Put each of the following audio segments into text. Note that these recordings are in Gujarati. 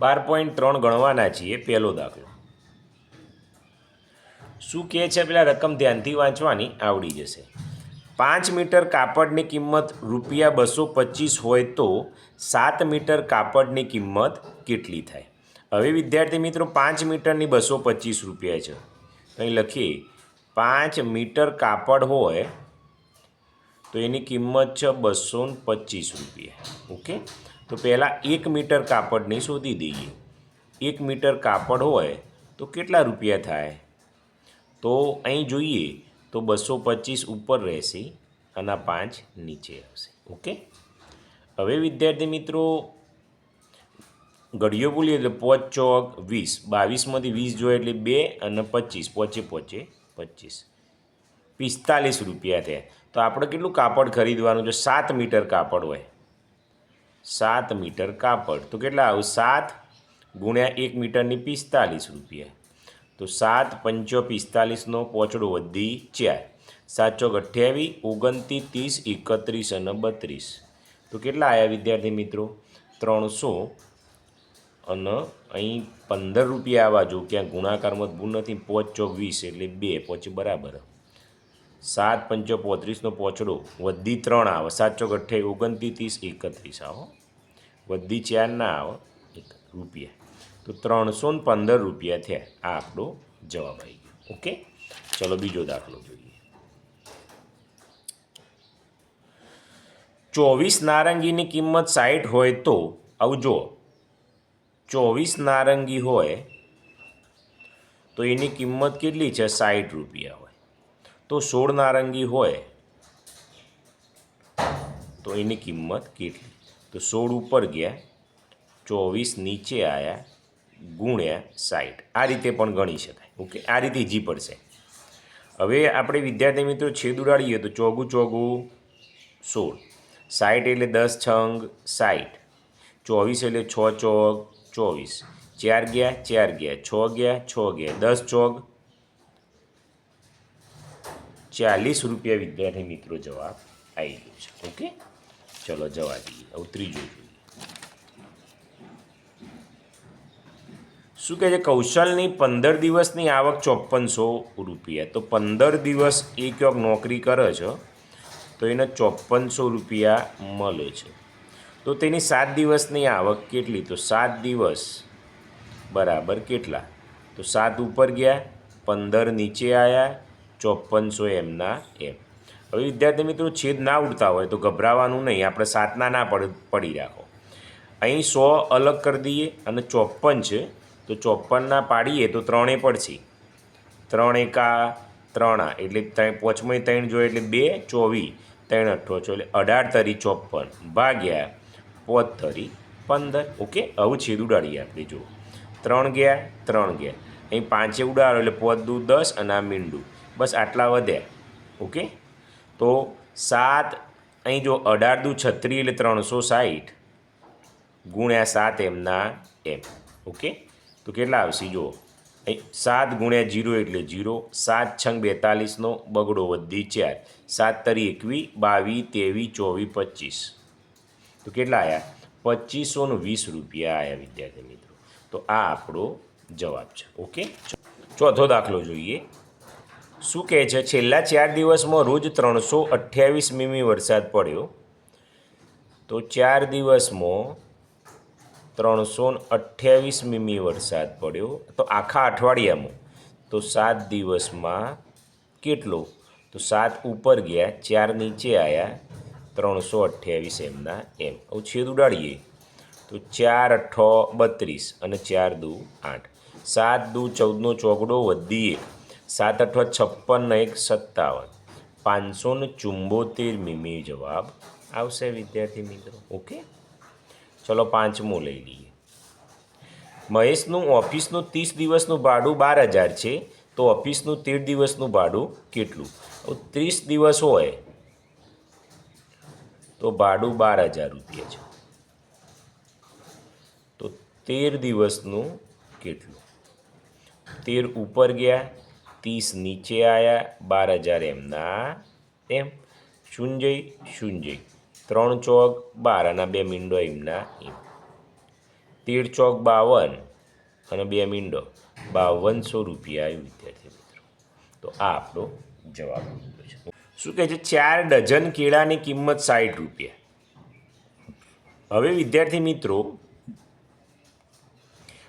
બાર પોઈન્ટ ત્રણ ગણવાના છીએ, પહેલો દાખલો. શું કહે છે પેલા રકમ ધ્યાનથી વાંચવાની? આવડી જશે. પાંચ મીટર કાપડની કિંમત રૂપિયા બસો પચીસ હોય તો સાત મીટર કાપડની કિંમત કેટલી થાય? હવે વિદ્યાર્થી મિત્રો, પાંચ મીટરની બસો પચીસ રૂપિયા છે. અહીં લખીએ, પાંચ મીટર કાપડ હોય તો એની કિંમત છે બસો પચીસ રૂપિયા. ઓકે? તો પહેલાં એક મીટર કાપડની શોધી દઈએ. એક મીટર કાપડ હોય તો કેટલા રૂપિયા થાય? તો અહીં જોઈએ તો બસો પચીસ ઉપર રહેશે અને પાંચ નીચે આવશે. ઓકે? હવે વિદ્યાર્થી મિત્રો, ઘડીઓ બોલીએ એટલે પોચ ચોક વીસ. બાવીસમાંથી વીસ જોઈએ એટલે બે અને પચીસ. પોચે પોચે, પચીસ. પિસ્તાલીસ રૂપિયા થયા. તો આપણે કેટલું કાપડ ખરીદવાનું છે? સાત મીટર કાપડ હોય. સાત મીટર કાપડ. તો કેટલા આવું? સાત ગુણ્યા એક મીટરની પિસ્તાલીસ રૂપિયા. તો સાત પંચો પિસ્તાલીસનો પોચડો વધી ચાર સાત ચોક અઠ્યાવીસ ઓગણત્રીસ, ત્રીસ, એકત્રીસ અને બત્રીસ. તો કેટલા આવ્યા વિદ્યાર્થી મિત્રો? ત્રણસો અને અહીં પંદર રૂપિયા આવવા જો. ક્યાં ગુણાકારમાં ભૂલ નથી. પોચ ચોક વીસ એટલે બે, પોચ બરાબર. સાત પંચો પોત્રીસનો પોચડો, વધી ત્રણ આવે સાત ગઠ્ઠે ઓગણત્રીસ, ત્રીસ, એકત્રીસ આવો વધી ચાર ના આવો, એક રૂપિયા. તો ત્રણસો ને પંદર રૂપિયા થયા. આ આપણો જવાબ આવી ગયો. ઓકે? ચલો, બીજો દાખલો જોઈએ. ચોવીસ નારંગીની કિંમત સાઠ હોય તો, આવું જુઓ. ચોવીસ નારંગી હોય, તો એની કિંમત કેટલી છે? સાઠ રૂપિયા. તો સોળ નારંગી હોય, તો એની કિંમત કેટલી? તો સોળ ઉપર ગયા, ચોવીસ નીચે આવ્યા ગુણ્યા સાઠ આ રીતે પણ ગણી શકાય. ઓકે? આ રીતે જી પડશે હવે આપણે વિદ્યાર્થી મિત્રો છેદ ઉડાડીએ તો ચોગું ચોગું સોળ. સાઠ એટલે દસ છંગ સાઠ ચોવીસ એટલે છ ચોક ચોવીસ. ચાર ગયા ચાર ગયા. છ ગયા છ ગયા. દસ ચોક ચાલીસ રૂપિયા વિદ્યાર્થી મિત્રો જવાબ આવી ગયો છે. ઓકે? ચલો જવા દઈએ હવે ત્રીજું જોઈએ. શું કહે છે? કૌશલની પંદર દિવસની આવક ચોપ્પનસો રૂપિયા. તો પંદર દિવસ એ ક્યાંક નોકરી કરે છે, તો એને ચોપનસો રૂપિયા મળે છે. તો તેની સાત દિવસની આવક કેટલી? તો સાત દિવસ બરાબર કેટલા? તો સાત ઉપર ગયા, પંદર નીચે આવ્યા ચોપ્પનસો એમના એમ. હવે વિદ્યાર્થી મિત્રો છેદ ના ઉડતા હોય તો ગભરાવાનું નહીં, આપણે સાતના ના પડ, પડી રાખો. અહીં સો અલગ કરી દઈએ અને ચોપન છે, તો ચોપ્પનના પાડીએ તો ત્રણે પડશે. ત્રણ એકા ત્રણા એટલે ત્રણ પોચમાં ત્રણ જોઈએ એટલે બે, ચોવીસ, ત્રણ અઠ્ઠો છો, એટલે અઢાર તરી ચોપ્પન, ભાગ્યા પોત તરી પંદર. ઓકે, આવું છેદ ઉડાડીએ આપણે, જુઓ. ત્રણ ગયા ત્રણ ગયા. અહીં પાંચે ઉડાડો, એટલે પોત દૂ દસ અને આ મીંડું. બસ આટલા વધ્યા ઓકે? તો સાત, અહીં જો અઢાર દુ છત્રીસ એટલે ત્રણસો સાઠ ગુણ્યા સાત એમના એમ. ઓકે? તો કેટલા આવશે? જુઓ. અહીં સાત ગુણ્યા જીરો એટલે જીરો, સાત છંગ બેતાલીસનો બગડો વધી ચાર. સાત તરી એકવીસ બાવીસ ત્રેવીસ ચોવીસ પચીસ. તો કેટલા આવ્યા પચીસો ને વીસ રૂપિયા આવ્યા વિદ્યાર્થી મિત્રો. તો આ આપણો જવાબ છે. ઓકે? ચોથો દાખલો જોઈએ. શું કહે છે? છેલ્લા ચાર દિવસમાં રોજ ત્રણસો અઠ્યાવીસ મીમી વરસાદ પડ્યો. તો ચાર દિવસમાં ત્રણસો અઠ્યાવીસ મીમી વરસાદ પડ્યો. તો આખા અઠવાડિયામાં તો સાત દિવસમાં કેટલો? તો સાત ઉપર ગયા, ચાર નીચે આવ્યા ત્રણસો અઠ્યાવીસ એમના એમ. હવે છેદ ઉડાડીએ. તો ચાર અઠ્ઠો બત્રીસ અને ચાર દુ આઠ. સાત દુ ચૌદનો ચોગડો વધી એક. સાત અઠવા છપ્પન એક સત્તાવન. પાંચસો ને ચુંબોતેર મીમી જવાબ આવશે વિદ્યાર્થી મિત્રો. ઓકે? ચલો પાંચમું લઈ લઈએ. મહેશનું ઓફિસનું ત્રીસ દિવસનું ભાડું બાર હજાર છે, તો ઓફિસનું તેર દિવસનું ભાડું કેટલું? ત્રીસ દિવસ હોય તો ભાડું બાર હજાર રૂપિયા છે. તો તેર દિવસનું કેટલું? તેર ઉપર ગયા ત્રીસ નીચે આવ્યા બાર હજાર એમના એમ શુંજય શૂન્ય ત્રણ ચોક બાર અને બે મીંડો એમના એમ તેર ચોક બાવન અને બે મીંડો બાવનસો રૂપિયા આવ્યું વિદ્યાર્થી મિત્રો તો આ આપણો જવાબ છે શું કહે છે? ચાર ડઝન કેળાની કિંમત સાઠ રૂપિયા. હવે વિદ્યાર્થી મિત્રો,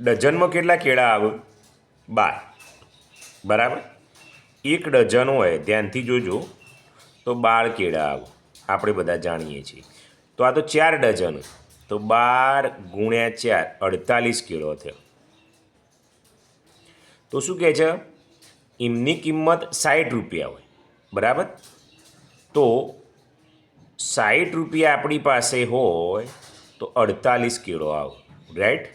ડઝનમાં કેટલા કેળા આવે? બાર. બરાબર? એક ડઝન હોય, ધ્યાનથી જોજો. તો બાર કેળા આવો. આપણે બધા જાણીએ છીએ. તો આ તો ચાર ડઝન. તો બાર ગુણ્યા ચાર, અડતાલીસ કેળો થયો. તો શું કહે છે? એમની કિંમત સાઠ રૂપિયા હોય. બરાબર? તો સાઠ રૂપિયા આપણી પાસે હોય, તો અડતાલીસ કિલો આવે. રાઈટ?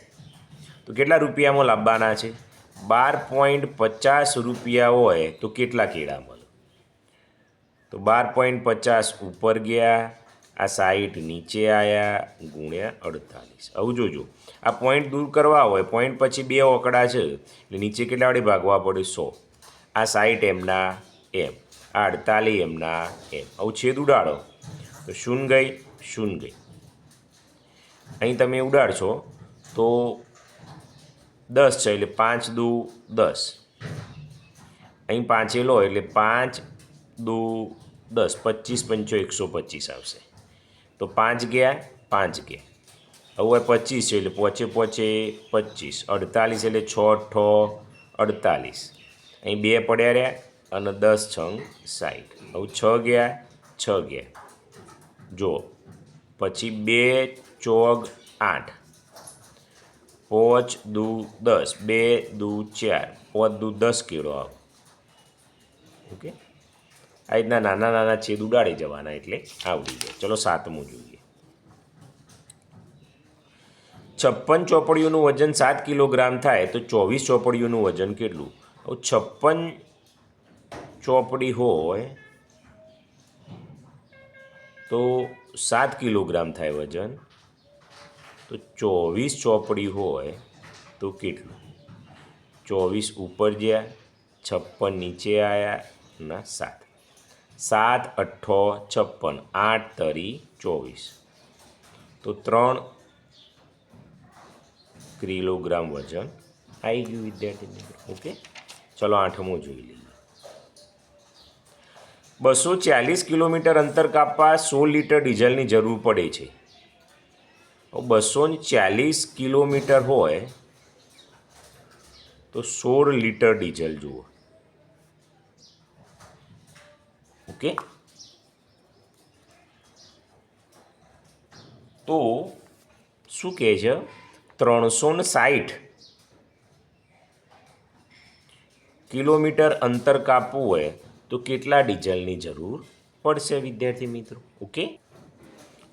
તો કેટલા રૂપિયામાં લાવવાના છે? બાર પોઈન્ટ પચાસ રૂપિયા હોય તો કેટલા કેળા મળે? તો બાર પોઈન્ટ પચાસ ઉપર ગયા, આ સાઈઠ નીચે આવ્યા ગુણ્યા અડતાલીસ. આવું જોજો. આ પોઈન્ટ દૂર કરવા હોય, પોઈન્ટ પછી બે ઓકડા છે, એટલે નીચે કેટલા વડે ભાગવા પડે? સો. આ સાઈઠ એમના એમ. આ અડતાલીસ એમના એમ. આવું છેદ ઉડાડો. તો શૂન ગઈ શૂન ગઈ. અહીં તમે ઉડાડશો, તો દસ છે એટલે પાંચ દુ દસ. અહીં પાંચેલો એટલે પાંચ દુ દસ, પચીસ પંચો એકસો પચીસ આવશે. તો પાંચ ગયા પાંચ ગયા. હવે પચીસ છે એટલે પોચે પોચે પચીસ. અડતાલીસ એટલે છ અઠ્ઠો અડતાલીસ. અહીં બે પડ્યા રહ્યા અને દસ છંગ સાઠ હવે છ ગયા છ ગયા. જો પછી બે ચોગ આઠ. પોચ દુ દસ, બે દુ ચાર, પોચ દુ દસ કિલો ઓકે? આ રીતના નાના નાના છેદ ઉડાડી જવાના એટલે આવડી જાય. ચલો સાતમું જોઈએ. છપ્પન ચોપડીઓનું વજન સાત કિલોગ્રામ થાય તો ચોવીસ ચોપડીઓનું વજન કેટલું? હવે છપ્પન ચોપડી હોય તો સાત કિલોગ્રામ થાય વજન. તો ચોવીસ ચોપડી હોય તો કેટલું? ચોવીસ ઉપર ગયા છપ્પન નીચે આવ્યા ના, સાત. સાત, અઠ્ઠો, છપ્પન, આઠ તરી ચોવીસ. તો ત્રણ કિલોગ્રામ વજન આવી ગયું વિદ્યાર્થી મિત્રો, ઓકે? ચલો આઠમું જોઈ લઈએ. બસો ચાલીસ કિલોમીટર અંતર કાપવા સોળ લીટર ડીઝલની જરૂર પડે છે. બસો ને ચાલીસ કિલોમીટર હોય તો સોળ લીટર ડીઝલ જુઓ. ઓકે? તો શું કહે છે? ત્રણસો ને સાઠ કિલોમીટર અંતર કાપવું હોય તો કેટલા ડીઝલની જરૂર પડશે વિદ્યાર્થી મિત્રો? ઓકે?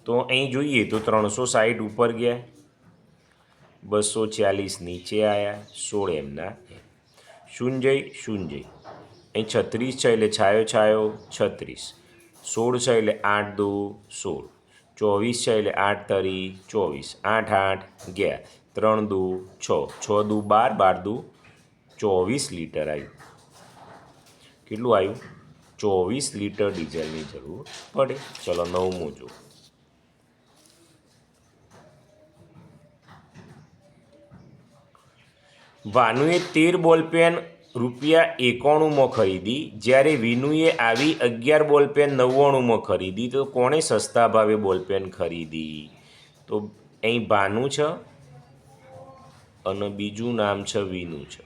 તો અહીં જોઈએ તો ત્રણસો સાઠ ઉપર ગયા. બસો ચાલીસ નીચે આવ્યા સોળ એમના. શૂન્ય શૂન્ય. અહીં છત્રીસ છે એટલે છાયો છાયો છત્રીસ. સોળ છે એટલે આઠ, દો, સોળ. ચોવીસ છે એટલે આઠ, તરી, ચોવીસ. આઠ આઠ, ગયા. ત્રણ, દુ, છ. છ, દુ, બાર બાર, દુ, ચોવીસ લીટર આવ્યું કેટલું આવ્યું ચોવીસ લીટર ડીઝલની જરૂર પડે. ચલો નવમું જો ભાનુએ તેર બોલપેન રૂપિયા એકાણુંમાં ખરીદી. જ્યારે વિનુએ આવી અગિયાર બોલપેન નવ્વાણુંમાં ખરીદી, તો કોણે સસ્તા ભાવે બોલપેન ખરીદી? તો અહીં ભાનુ છે અને બીજું નામ છે વિનુ છે.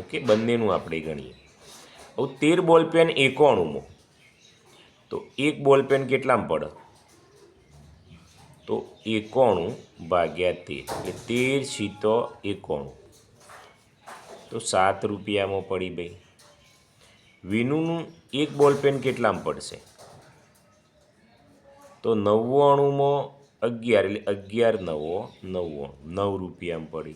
ઓકે, બંનેનું આપણે ગણીએ. હવે તેર બોલપેન એકાણુંમાં. તો એક બોલપેન કેટલામાં પડે? તો એકાણું ભાગ્યા તેર. એટલે તેર સીતો એકાણું. તો સાત રૂપિયામાં પડી ભાઈ વિનુનું એક બોલપેન કેટલામાં પડશે? તો નવ્વાણુંમાં અગિયાર, એટલે અગિયાર નવો, નવ્વાણું, નવ રૂપિયામાં પડી.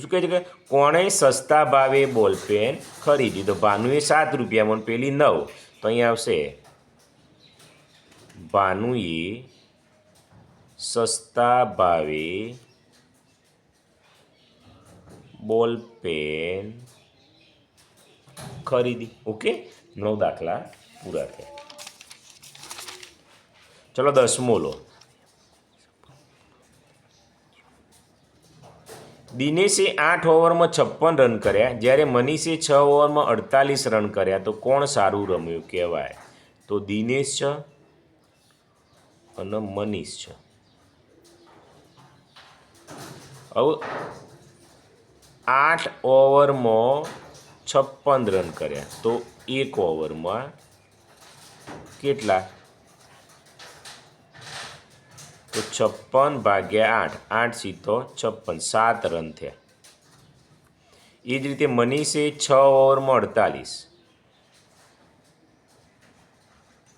શું કહે છે કે કોણે સસ્તા ભાવે બોલપેન ખરીદી? તો ભાનુએ સાત રૂપિયામાં પેલી નવ. તો અહીં આવશે. ભાનુએ સસ્તા ભાવે બોલપેન ખરીદી. ઓકે? નવ દાખલા પૂરા થયા. ચલો દસમો લો. દિનેશે આઠ ઓવરમાં છપ્પન રન કર્યા. જ્યારે મનીષે છ ઓવરમાં અડતાલીસ રન કર્યા. તો કોણ સારું રમ્યું કહેવાય? તો દિનેશ છે અને મનીષ છે. હવે આઠ ઓવરમાં છપ્પન રન કર્યા. તો એક ઓવરમાં કેટલા? તો છપ્પન ભાગ્યા આઠ. આઠ સીતો છપ્પન. સાત રન થયા. એ જ રીતે મનીષે છ ઓવરમાં અડતાલીસ.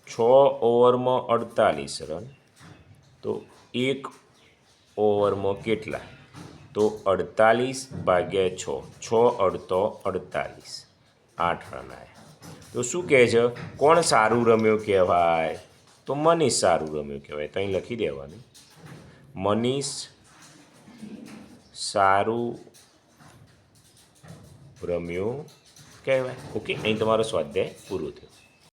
છ ઓવરમાં અડતાલીસ રન. તો એક ઓવરમાં કેટલા? તો અડતાલીસ ભાગ્યા છ. છ અડતો અડતાલીસ. આઠ રન આવ્યા તો શું કહે છે? કોણ સારું રમ્યો કહેવાય? તો મનીષ સારું રમ્યો કહેવાય. તો અહીં લખી દેવાનું. મનીષ સારું રમ્યો કહેવાય. ઓકે, અહીં તમારો સ્વાધ્યાય પૂરો થયો.